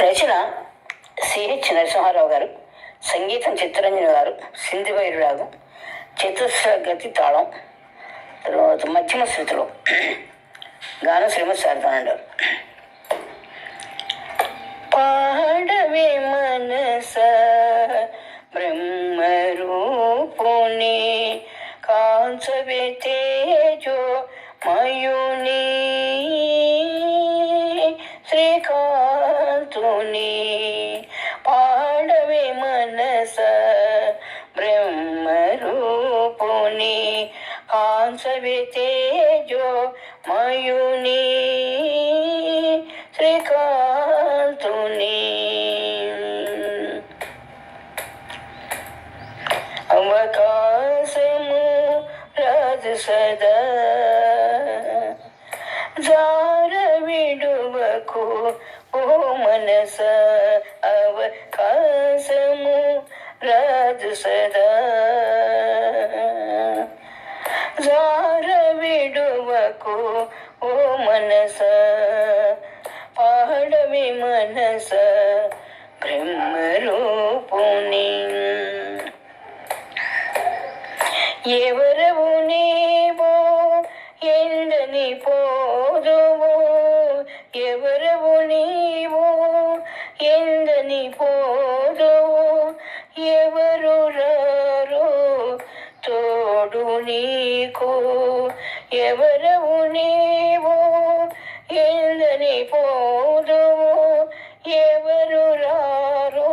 రచన CH Narasimha Rao గారు సంగీతం చిత్తరంజన్ గారు సింధి రాగం చతుస్ర గతి తాళం తర్వాత మధ్యమ శృతిలో గానం శ్రీమతి శారదానండారు పాడవే మనస బ్రహ్మరూపుని కాంచవే తేజో మయుని శ్రీకాంతుని పాడవే మనస బ్రహ్మరూపుని. కాంచవే తేజో మయుని శ్రీకాంతుని. అవకాశము రాజు సదా జార విడువకు ఓ మనస అవకాశము రాజు సదా జార విడువకు ఓ మనస పాడవి మనస బ్రహ్మరూపుని ఎవరవు నీవో ఎండని పోదువో ఎవరు రారో తోడు నీకు. ఎవరవు నీవు? ఎందని పోదు ఎవరు రారో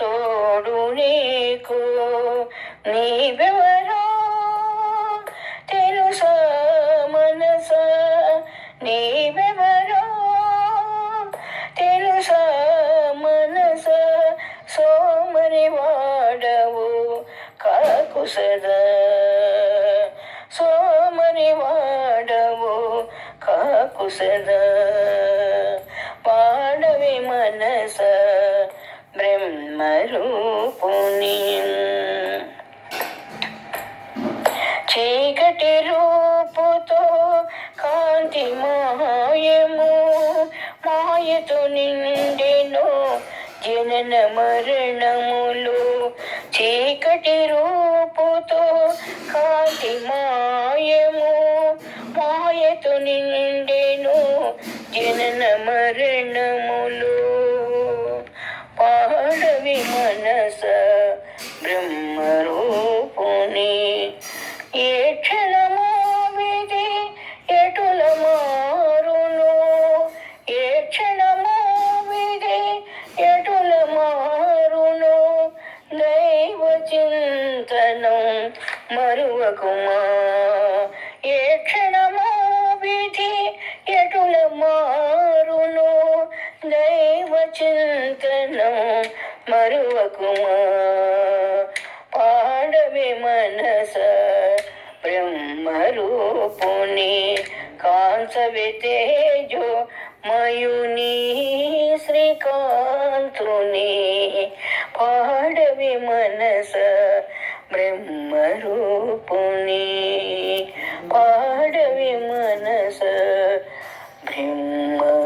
తోడు నీకు. నీవెవరో సదా సోమరి వాడవు కాకు సదా పాడవి మనస బ్రహ్మరూపుని. చీకటి రూపుతో కాంతి మాయము మాయతో నిండెను జనన మరణములు. చీకటి రూపుతో కాంతి చింతనం మరువకుమా. ఏ క్షణమో విధి ఎటుల మారును? దైవ చింతనం మరువకుమా. పాడవే మనస బ్రహ్మరూపుని కాంసవే తేజో మయుని శ్రీకాంతుని. పాడవి మనస ब्रह्मरूपुनि पाडवि मनस ब्रह्म